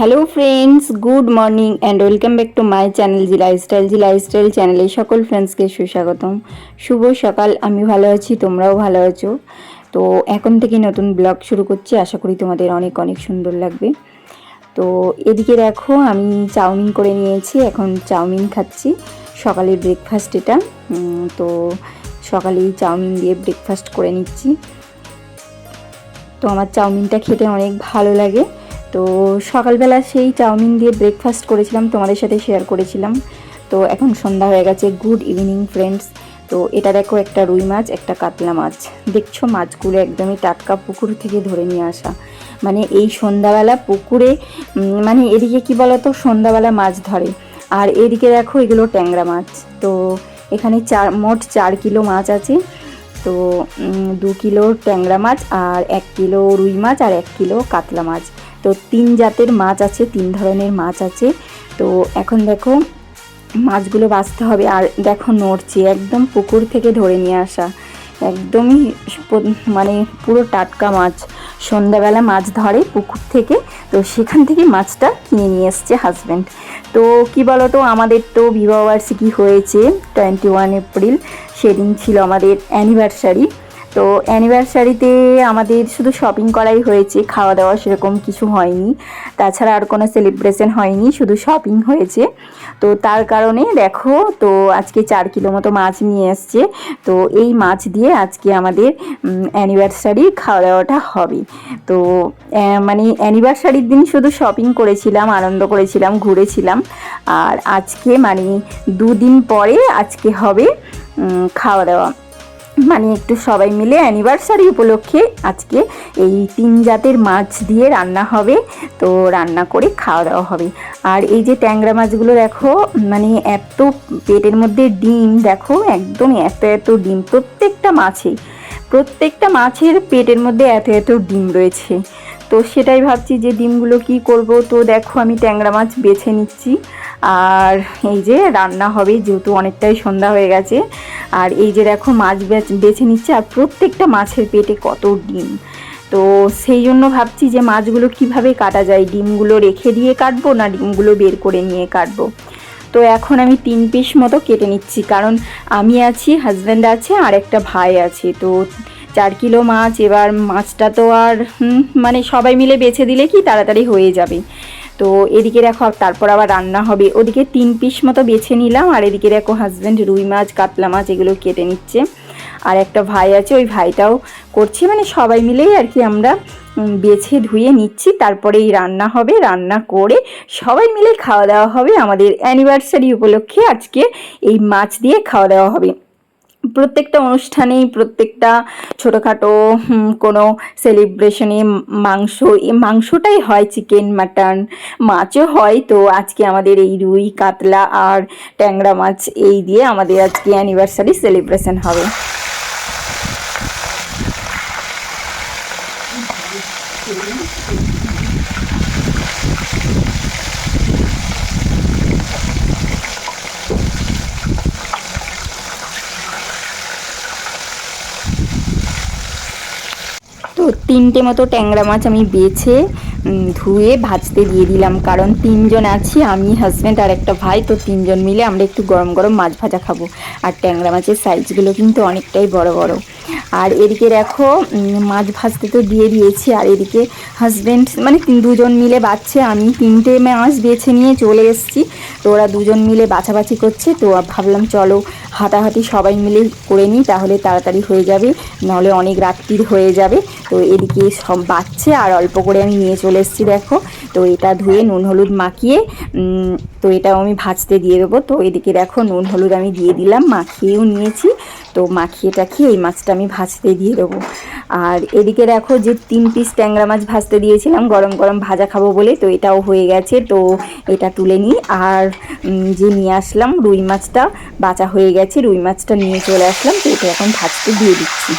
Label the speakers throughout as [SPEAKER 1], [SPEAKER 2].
[SPEAKER 1] Hello friends good morning and welcome back to my channel G lifestyle G lifestyle চ্যানেলে সকল ফ্রেন্ডসকে সুস্বাগতম। শুভ সকাল, আমি ভালো আছি, তোমরাও ভালো আছো। তো এখন থেকে নতুন ব্লগ শুরু করছি, আশা করি তোমাদের অনেক অনেক সুন্দর লাগবে। তো এদিকে দেখো, আমি চাউমিন করে নিয়েছি, এখন চাউমিন খাচ্ছি। সকালের ব্রেকফাস্ট এটা। তো সকালেই চাউমিন দিয়ে ব্রেকফাস্ট করে নিচ্ছি। তো আমার চাউমিনটা খেতে অনেক ভালো লাগে। তো সকালবেলা সেই চাউমিন দিয়ে ব্রেকফাস্ট করেছিলাম, তোমাদের সাথে শেয়ার করেছিলাম। তো এখন সন্ধ্যা হয়ে গেছে গুড ইভিনিং ফ্রেন্ডস তো এটা দেখো একটা রুই মাছ, একটা কাতলা মাছ। দেখছ মাছগুলো একদমই টাটকা পুকুর থেকে ধরে নিয়ে আসা। মানে এই সন্ধ্যাবেলা পুকুরে মানে এদিকে কি বলতো, সন্ধ্যাবেলা মাছ ধরে। আর এদিকে দেখো এগুলো ট্যাংরা মাছ। তো এখানে চার, মোট চার কিলো মাছ আছে। তো দু কিলো ট্যাংরা মাছ আর এক কিলো রুই মাছ আর এক কিলো কাতলা মাছ। তো তিন জাতের মাছ আছে, তিন ধরনের মাছ আছে। তো এখন দেখো মাছগুলো বাঁচতে হবে আর দেখো নড়ছে, একদম পুকুর থেকে ধরে নিয়ে আসা। একদমই মানে পুরো টাটকা মাছ। সন্ধ্যাবেলা মাছ ধরে পুকুর থেকে, তো সেখান থেকে মাছটা কিনে নিয়ে এসছে হাজব্যান্ড তো কি বলতো, আমাদের তো বিবাহবার্ষিকী হয়েছে টোয়েন্টি ওয়ান এপ্রিল সেদিন ছিল আমাদের অ্যানিভার্সারি তো অ্যানিভার্সারিতে আমাদের শুধু শপিং করাই হয়েছে খাওয়া দাওয়া সেরকম কিছু হয়নি। তাছাড়া আর কোনো সেলিব্রেশন হয়নি, শুধু শপিং হয়েছে। তো তার কারণে দেখো, তো আজকে চার কিলো মতো মাছ নিয়ে এসছে। তো এই মাছ দিয়ে আজকে আমাদের অ্যানিভার্সারি খাওয়া দাওয়াটা হবে। তো মানে অ্যানিভার্সারির দিন শুধু শপিং করেছিলাম, আনন্দ করেছিলাম, ঘুরেছিলাম। আর আজকে মানে দুদিন পরে আজকে হবে খাওয়া দাওয়া মানে একটু সবাই মিলে অ্যানিভার্সারি উপলক্ষে আজকে এই তিন জাতের মাছ দিয়ে রান্না হবে। তো রান্না করে খাওয়া দাওয়া হবে। আর এই যে ট্যাংরা মাছগুলো দেখো মানে এত পেটের মধ্যে ডিম, দেখো একদম এত এত ডিম, প্রত্যেকটা মাছে, প্রত্যেকটা মাছের পেটের মধ্যে এত এত ডিম রয়েছে। তো সেটাই ভাবছি যে ডিমগুলো কি করব। তো দেখো আমি ট্যাংরা মাছ বেছে নিচ্ছি। আর এই যে রান্না হবে, যেহেতু অনেকটাই সন্ধ্যা হয়ে গেছে। আর এই যে দেখো মাছ বেছে নিচ্ছে, আর প্রত্যেকটা মাছের পেটে কত ডিম। তো সেই জন্য ভাবছি যে মাছগুলো কীভাবে কাটা যায়? ডিমগুলো রেখে দিয়ে কাটবো না ডিমগুলো বের করে নিয়ে কাটবো? তো এখন আমি তিন পিস মতো কেটে নিচ্ছি, কারণ আমি আছি হাজব্যান্ড আছে, আর একটা ভাই আছে। তো চার কিলো মাছ, এবার মাছটা তো আর মানে সবাই মিলে বেছে দিলে কি তাড়াতাড়ি হয়ে যাবে। তো এদিকে দেখো তারপর আবার রান্না হবে। ওদিকে তিন পিস মতো বেছে নিলাম, আর এদিকে দেখো হাজব্যান্ড রুই মাছ, কাতলা মাছ এগুলো কেটে নিচ্ছে। আর একটা ভাই আছে, ওই ভাইটাও করছে মানে সবাই মিলেই আর কি আমরা বেছে ধুয়ে নিচ্ছি। তারপরে এই রান্না হবে, রান্না করে সবাই মিলে খাওয়া দাওয়া হবে আমাদের অ্যানিভার্সারি উপলক্ষে। আজকে এই মাছ দিয়ে খাওয়া দাওয়া হবে। প্রত্যেকটা অনুষ্ঠানেই প্রত্যেকটা ছোটোখাটো কোনো সেলিব্রেশনে মাংস এই মাংসটাই হয় চিকেন মাটন মাছও হয়। তো আজকে আমাদের এই রুই, কাতলা আর ট্যাংরা মাছ এই দিয়ে আমাদের আজকে অ্যানিভার্সারি সেলিব্রেশন হবে তো তিনটে মতো ট্যাংরা মাছ আমি বেছে ধুয়ে ভাজতে দিয়ে দিলাম। কারণ তিনজন আছি, আমি হাজব্যান্ড আর একটা ভাই, তো তিনজন মিলে আমরা একটু গরম গরম মাছ ভাজা খাব। আর ট্যাংরা মাছের সাইজগুলো কিন্তু অনেকটাই বড় বড়। আর এদিকে দেখো মাছ ভাজতে তো দিয়ে দিয়েছি, আর এদিকে হাজব্যান্ড মানে দুজন মিলে বাচ্চে আমি তিনটে মাছ বেছে নিয়ে চলে এসেছি। তো ওরা দুজন মিলে বাছাবাছি করছে, তো ভাবলাম চলো হাতাহাতি সবাই মিলে করে নিই, তাহলে তাড়াতাড়ি হয়ে যাবে নাহলে অনেক রাত্রির হয়ে যাবে। তো এদিকে সব বাচ্চে আর অল্প করে আমি নিয়ে চলে এসেছি, দেখো। তো এটা ধুয়ে নুন হলুদ মাখিয়ে তো এটাও আমি ভাজতে দিয়ে দেবো। তো এদিকে দেখো, নুন হলুদ আমি দিয়ে দিলাম, মাখিয়েও নিয়েছি। তো মাখিয়ে টাখিয়ে এই মাছটা আমি ভাজতে দিয়ে দেবো। আর এদিকে দেখো যে তিন পিস ট্যাংরা মাছ ভাজতে দিয়েছিলাম, গরম গরম ভাজা খাব বলে, তো এটাও হয়ে গেছে, তো এটা তুলে নিই। আর যে নিয়ে আসলাম রুই মাছটা, বাঁচা হয়ে গেছে, রুই মাছটা নিয়ে চলে আসলাম, তো এটা এখন ভাজতে দিয়ে দিচ্ছি।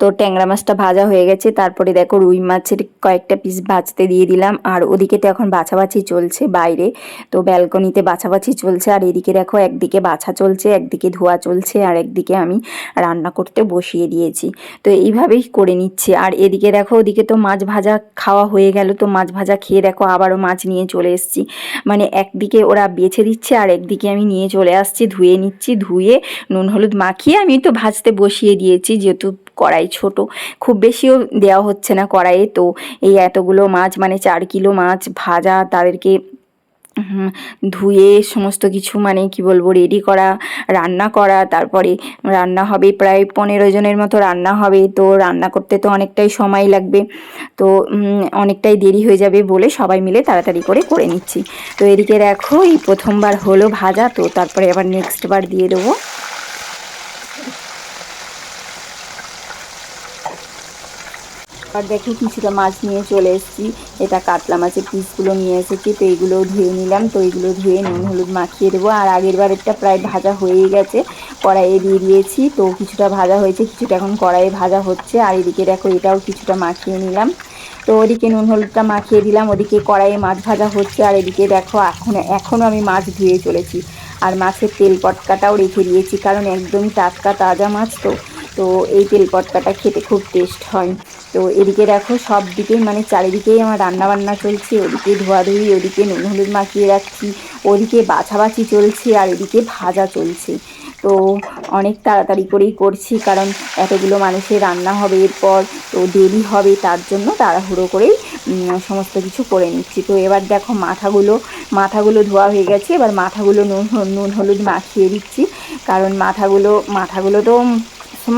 [SPEAKER 1] তো ট্যাংরা মাছটা ভাজা হয়ে গেছে। তারপরে দেখো রুই মাছের কয়েকটা পিস ভাজতে দিয়ে দিলাম। আর ওদিকে তো এখন বাছাবাছি চলছে বাইরে। তো ব্যালকনিতে বাছাবাছি চলছে। আর এদিকে দেখো একদিকে বাছা চলছে, একদিকে ধোয়া চলছে, আর একদিকে আমি রান্না করতে বসিয়ে দিয়েছি। তো এইভাবেই করে নিচ্ছি। আর এদিকে দেখো, ওদিকে তো মাছ ভাজা খাওয়া হয়ে গেল। তো মাছ ভাজা খেয়ে দেখো আবারও মাছ নিয়ে চলে এসেছি। মানে একদিকে ওরা বেছে দিচ্ছে, আর একদিকে আমি নিয়ে চলে আসছি। ধুয়ে নিচ্ছি, ধুয়ে নুন, হলুদ মাখিয়ে আমি তো ভাজতে বসিয়ে দিয়েছি। যেহেতু কড়াই ছোট, খুব বেশিও দেওয়া হচ্ছে না কড়াইয়ে। তো এই এতগুলো মাছ মানে চার কিলো মাছ ভাজা তাদেরকে ধুয়ে সমস্ত কিছু মানে কি বলব রেডি করা, রান্না করা, তারপরে রান্না হবে প্রায় পনেরো জনের মতো রান্না হবে। তো রান্না করতে তো অনেকটাই সময় লাগবে। তো অনেকটাই দেরি হয়ে যাবে বলে সবাই মিলে তাড়াতাড়ি করে করে নিচ্ছি। তো এদিকে দেখো, এই প্রথমবার হলো ভাজা, তো তারপরে আবার নেক্সট বার দিয়ে দেবো। আর দেখো কিছুটা মাছ নিয়ে চলে এসেছি। এটা কাতলা মাছের পিসগুলো নিয়ে এসেছি। তো এইগুলো ধুয়ে নিলাম। তো এইগুলো ধুয়ে নুন, হলুদ মাখিয়ে দেবো। আর আগের বারেরটা প্রায় ভাজা হয়েই গেছে। কড়াইয়ে দিয়ে দিয়েছি। তো কিছুটা ভাজা হয়েছে। কিছুটা এখন কড়াইয়ে ভাজা হচ্ছে। আর এদিকে দেখো এটাও কিছুটা মাখিয়ে নিলাম। তো ওদিকে নুন, হলুদটা মাখিয়ে দিলাম। ওদিকে কড়াইয়ে মাছ ভাজা হচ্ছে। আর এদিকে দেখো, এখন এখনও আমি মাছ ধুয়ে চলেছি। আর মাছের তেল পটকাটাও রেখে দিয়েছি। কারণ একদমই টাটকা, তাজা মাছ তো। তো এই তেল পটকাটা খেতে খুব টেস্ট হয়। তো এদিকে দেখো সব দিকেই মানে চারিদিকেই আমার রান্না বান্না চলছে, ওদিকে ধোয়াধুয়ি, ওদিকে নুন হলুদ মাখিয়ে রাখছি, ওদিকে বাছাবাছি চলছে আর এদিকে ভাজা চলছে। তো অনেক তাড়াতাড়ি করেই করছি কারণ এতগুলো মানুষের রান্না হবে এরপর, তো দেরি হবে তার জন্য তাড়াহুড়ো করেই সমস্ত কিছু করে নিচ্ছি। তো এবার দেখো মাথাগুলো মাথাগুলো ধোয়া হয়ে গেছে, এবার মাথাগুলো নুন নুন হলুদ মাখিয়ে দিচ্ছি। কারণ মাথাগুলো মাথাগুলো তো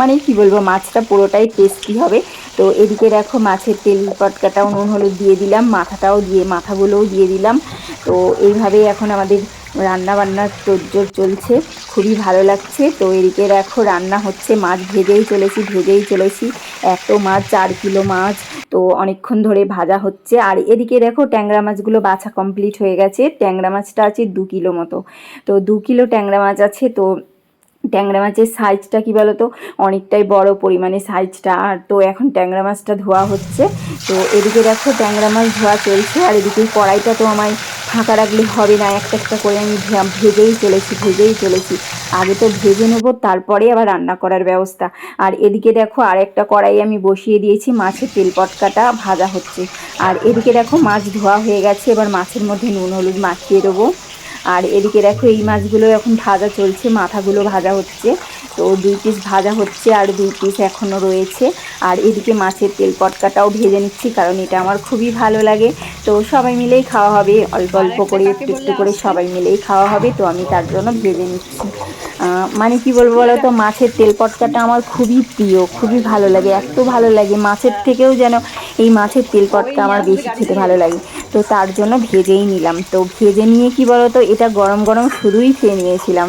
[SPEAKER 1] মানে কি বলব, মাছটা পুরোটাই টেস্টি হবে। তো এদিকে দেখো মাছের তেল পটকাটাও নুন হলুদ দিয়ে দিলাম, মাথাটাও দিয়ে, মাথাগুলোও দিয়ে দিলাম। তো এইভাবেই এখন আমাদের রান্না বান্নার তোড়জোড় চলছে, খুবই ভালো লাগছে। তো এদিকে দেখো রান্না হচ্ছে, মাছ ভেজেই চলেছি ভেজেই চলেছি। এত মাছ, চার কিলো মাছ, তো অনেকক্ষণ ধরে ভাজা হচ্ছে। আর এদিকে দেখো ট্যাংরা মাছগুলো বাছা কমপ্লিট হয়ে গেছে। ট্যাংরা মাছটা আছে দু কিলো মতো। তো দু কিলো ট্যাংরা মাছ আছে, তো ট্যাংরা মাছের সাইজটা কি তো অনেকটাই বড় পরিমাণে সাইজটা আর তো এখন ট্যাংরা মাছটা ধোয়া হচ্ছে। তো এদিকে দেখো ট্যাংরা মাছ ধোয়া চলছে। আর এদিকে কড়াইটা তো আমায় ফাঁকা রাখলে হবে না। একটা একটা করে আমি ভেজেই চলেছি ভেজেই চলেছি। আগে তো ভেজে নেব, তারপরে আবার রান্না করার ব্যবস্থা। আর এদিকে দেখো আর একটা কড়াই আমি বসিয়ে দিয়েছি মাছের তেল পটকাটা, ভাজা হচ্ছে। আর এদিকে দেখো মাছ ধোয়া হয়ে গেছে। এবার মাছের মধ্যে নুন, হলুদ মাখিয়ে দেবো। আর এদিকে দেখো এই মাছগুলো এখন ভাজা চলছে মাথাগুলো ভাজা হচ্ছে। তো দুই পিস ভাজা হচ্ছে আর দুই পিস এখনও রয়েছে। আর এদিকে মাছের তেল পটকাটাও ভেজে নিচ্ছি কারণ এটা আমার খুবই ভালো লাগে। তো সবাই মিলেই খাওয়া হবে অল্প অল্প করে একটু একটু করে সবাই মিলেই খাওয়া হবে তো আমি তার জন্য ভেজে নিচ্ছি। মানে কি বলব বলো তো মাছের তেল পটকাটা আমার খুবই প্রিয় খুবই ভালো লাগে এত ভালো লাগে। মাছের থেকেও যেন এই মাছের তেল পটকা আমার বেশি খেতে ভালো লাগে। তো তার জন্য ভেজেই নিলাম। তো ভেজে নিয়ে কি বলো তো এটা গরম গরম শুধুই খেয়ে নিয়েছিলাম।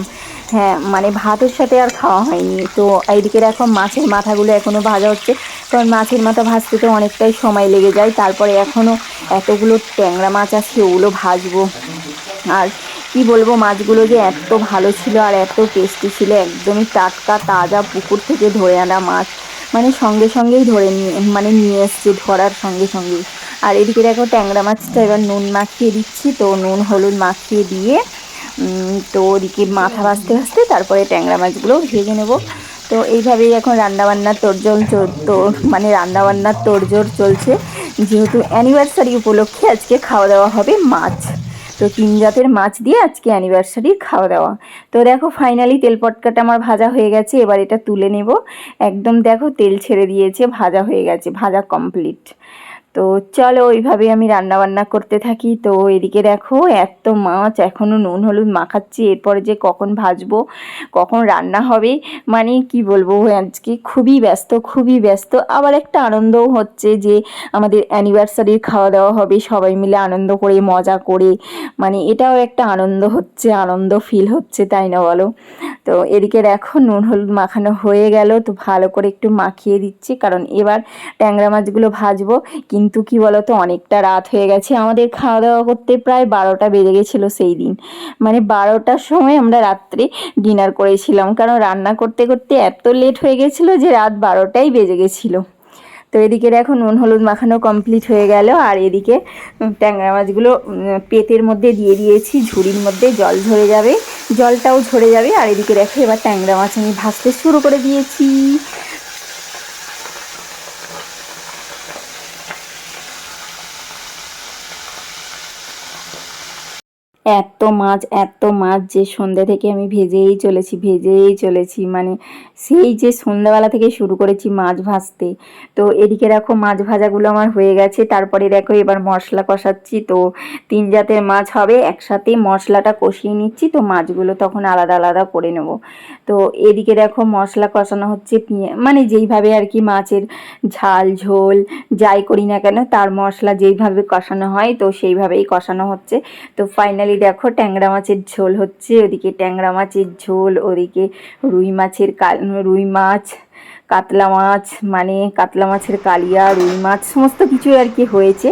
[SPEAKER 1] হ্যাঁ মানে ভাতের সাথে আর খাওয়া হয়নি। তো এইদিকে দেখো মাছের মাথাগুলো এখনও ভাজা হচ্ছে। কারণ মাছের মাথা ভাজতে তো অনেকটাই সময় লেগে যায়। তারপরে এখনও এতগুলো ট্যাংরা মাছ আছে ওগুলো ভাজবো। আর কি বলব মাছগুলো যে এত ভালো ছিল আর এত টেস্টি ছিল একদমই টাটকা তাজা পুকুর থেকে ধরে আনা মাছ। মানে সঙ্গে সঙ্গেই ধরে নিয়ে মানে নিয়ে এসছে ধরার সঙ্গে সঙ্গেই। আর এদিকে দেখো ট্যাংরা মাছটা এবার নুন মাখিয়ে দিচ্ছি, তো নুন, হলুদ মাখিয়ে দিয়ে তো ওদিকে মাথা ভাজতে ভাজতে তারপরে ট্যাংরা মাছগুলো ভেজে নেব। তো এইভাবেই এখন রান্নাবান্নার চল, তো মানে রান্নাবান্নার তোড়জোড় চলছে। যেহেতু অ্যানিভার্সারি উপলক্ষে আজকে খাওয়া দাওয়া হবে মাছ। তো তিন জাতের মাছ দিয়ে আজকে অ্যানিভার্সারি খাওয়া দাওয়া। তো দেখো ফাইনালি তেল পটকাটা আমার ভাজা হয়ে গেছে, এবার এটা তুলে নেব। একদম দেখো তেল ছেড়ে দিয়েছে, ভাজা হয়ে গেছে, ভাজা কমপ্লিট তো চলো ওইভাবে আমি রান্না বান্না করতে থাকি। তো এদিকে দেখো, এত মাছ এখনও নুন, হলুদ মাখাচ্ছি। এরপরে যে কখন ভাজবো, কখন রান্না হবে মানে কি বলব আজকে খুবই ব্যস্ত খুবই ব্যস্ত। আবার একটা আনন্দও হচ্ছে যে আমাদের অ্যানিভার্সারির খাওয়া দাওয়া হবে, সবাই মিলে আনন্দ করে, মজা করে। মানে এটাও একটা আনন্দ হচ্ছে, আনন্দ ফিল হচ্ছে, তাই না বলো? তো এদিকে দেখো, নুন, হলুদ মাখানো হয়ে গেল। তো ভালো করে একটু মাখিয়ে দিচ্ছি, কারণ এবার ট্যাংরা মাছগুলো ভাজবো। কিন্তু কিন্তু কি বলতো, অনেকটা রাত হয়ে গেছে। আমাদের খাওয়া দাওয়া করতে প্রায় বারোটা বেজে গেছিল সেই দিন। মানে বারোটার সময় আমরা রাত্রে ডিনার করেছিলাম। কারণ রান্না করতে করতে এত লেট হয়ে গেছিল যে রাত বারোটাই বেজে গেছিল। তো এদিকে দেখো, নুন, হলুদ মাখানো কমপ্লিট হয়ে গেল। আর এদিকে ট্যাংরা মাছগুলো পেতের মধ্যে দিয়ে দিয়েছি। ঝুড়ির মধ্যে জল ঝরে যাবে। জলটাও ঝরে যাবে। আর এদিকে দেখো, এবার ট্যাংরা মাছ আমি ভাজতে শুরু করে দিয়েছি। এত মাছ এত মাছ যে সন্ধ্যে থেকে আমি ভেজেই চলেছি ভেজেই চলেছি। মানে সেই যে সন্ধ্যাবেলা থেকে শুরু করেছি মাছ ভাজতে। তো এদিকে দেখো মাছ ভাজাগুলো আমার হয়ে গেছে। তারপরে দেখো এবার মশলা কষাচ্ছি। তো তিন জাতের মাছ হবে, একসাথে মশলাটা কষিয়ে নিচ্ছি। তো মাছগুলো তখন আলাদা আলাদা করে নেব। তো এদিকে দেখো মশলা কষানো হচ্ছে মানে যেইভাবে আর কি মাছের ঝাল, ঝোল যাই করি না কেন, তার মশলা যেইভাবে কষানো হয়, তো সেইভাবেই কষানো হচ্ছে। তো ফাইনালি দেখো ট্যাংরা মাছের ঝোল হচ্ছে, ওদিকে ট্যাংরা মাছের ঝোল, ওদিকে রুই মাছের কাল, রুই মাছ, কাতলা মাছ মানে কাতলা মাছের কালিয়া, রুই মাছ, সমস্ত কিছু আর কি হয়েছে।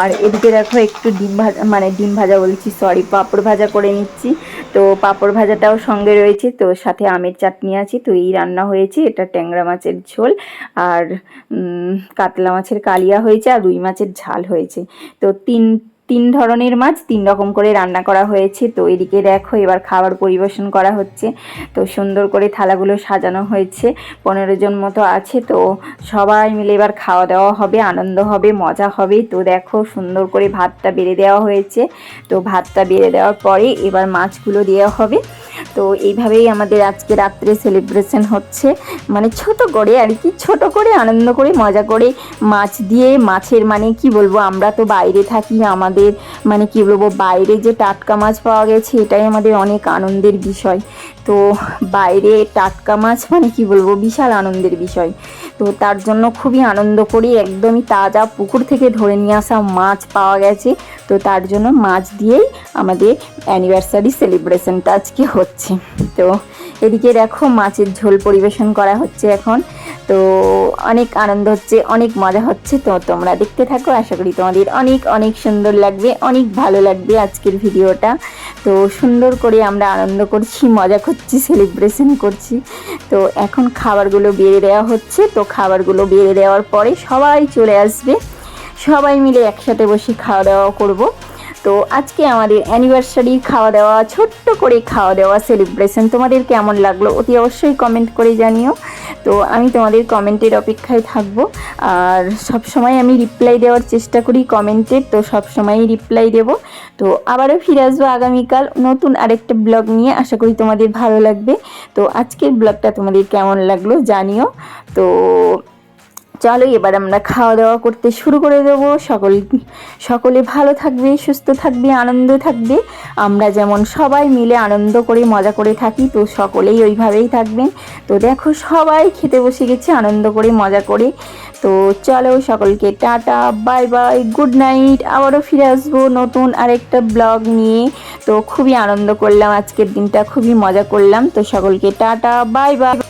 [SPEAKER 1] আর এদিকে দেখো একটু ডিম ভাজা মানে ডিম ভাজা বলছি সরি পাঁপড় ভাজা করে নিচ্ছি। তো পাঁপড় ভাজাটাও সঙ্গে রয়েছে, তো সাথে আমের চাটনি আছে, তো এই রান্না হয়েছে, এটা ট্যাংরা মাছের ঝোল। আর কাতলা মাছের কালিয়া হয়েছে, আর রুই মাছের ঝাল হয়েছে। তো তিন তিন ধরনের মাছ, তিন রকম করে রান্না করা হয়েছে। তো এদিকে দেখো, এবার খাবার পরিবেশন করা হচ্ছে। তো সুন্দর করে থালাগুলো সাজানো হয়েছে। পনেরো জন মতো আছে, তো সবাই মিলে এবার খাওয়া দাওয়া হবে, আনন্দ হবে, মজা হবে। তো দেখো, সুন্দর করে ভাতটা বেড়ে দেওয়া হয়েছে। তো ভাতটা বেড়ে দেওয়ার পরে এবার মাছগুলো দেওয়া হবে। তো এইভাবেই আমাদের আজকে রাত্রে সেলিব্রেশন হচ্ছে। মানে ছোট করে আর কি, ছোট করে আনন্দ করে, মজা করে মাছ দিয়ে, মাছের মানে কি বলব, আমরা তো বাইরে থাকি, আমাদের মানে কি বলব, বাইরে যে টাটকা মাছ পাওয়া গেছে, এটাই আমাদের অনেক আনন্দের বিষয়। তো বাইরে টাটকা মাছ মানে কি বলব, বিশাল আনন্দের বিষয়। তো তার জন্য খুবই আনন্দ করি, একদমই তাজা পুকুর থেকে ধরে নিয়ে আসা মাছ পাওয়া গেছে। তো তার জন্য মাছ দিয়েই আমাদের অ্যানিভার্সারি সেলিব্রেশনটা আজকে হচ্ছে। তো এদিকে দেখো মাছের ঝোল পরিবেশন করা হচ্ছে এখন। তো অনেক আনন্দ হচ্ছে, অনেক মজা হচ্ছে। তো তোমরা দেখতে থাকো, আশা করি তোমাদের অনেক অনেক সুন্দর লাগবে, অনেক ভালো লাগবে আজকের ভিডিওটা। তো সুন্দর করে আমরা আনন্দ করছি, মজা করছি সেলিব্রেশন করছি। তো এখন খাবারগুলো বেড়ে দেওয়া হচ্ছে, তো খাবারগুলো বেড়ে দেওয়ার পরে সবাই চলে আসবে। সবাই মিলে একসাথে বসে খাওয়া দাওয়া করব। তো আজকে আমাদের অ্যানিভার্সারি খাওয়া দাওয়া, ছোট্ট করে খাওয়া দাওয়া সেলিব্রেশন তোমাদের কেমন লাগল অতি অবশ্যই কমেন্ট করে জানিও। তো আমি তোমাদের কমেন্টের অপেক্ষায় থাকব। আর সব সময় আমি রিপ্লাই দেওয়ার চেষ্টা করি কমেন্টের তো সব সময়ই রিপ্লাই দেব। তো আবারও ফিরে আসব আগামীকাল নতুন আরেকটা ব্লগ নিয়ে, আশা করি তোমাদের ভালো লাগবে। তো আজকের ব্লগটা তোমাদের কেমন লাগল জানিও। তো চলো এবার আমরা খাওয়া দাওয়া করতে শুরু করে দেবো। সকল, সকলে ভালো থাকবে, সুস্থ থাকবে, আনন্দ থাকবে। আমরা যেমন সবাই মিলে আনন্দ করে, মজা করে থাকি, তো সকলেই ওইভাবেই থাকবেন। তো দেখো সবাই খেতে বসে গেছে, আনন্দ করে, মজা করে। তো চলো সকলকে tata, bye bye, good night. আবারও ফিরে আসব নতুন আরেকটা ব্লগ নিয়ে। তো খুবই আনন্দ করলাম, আজকের দিনটা খুবই মজা করলাম। তো সকলকে টাটা, বাই বাই।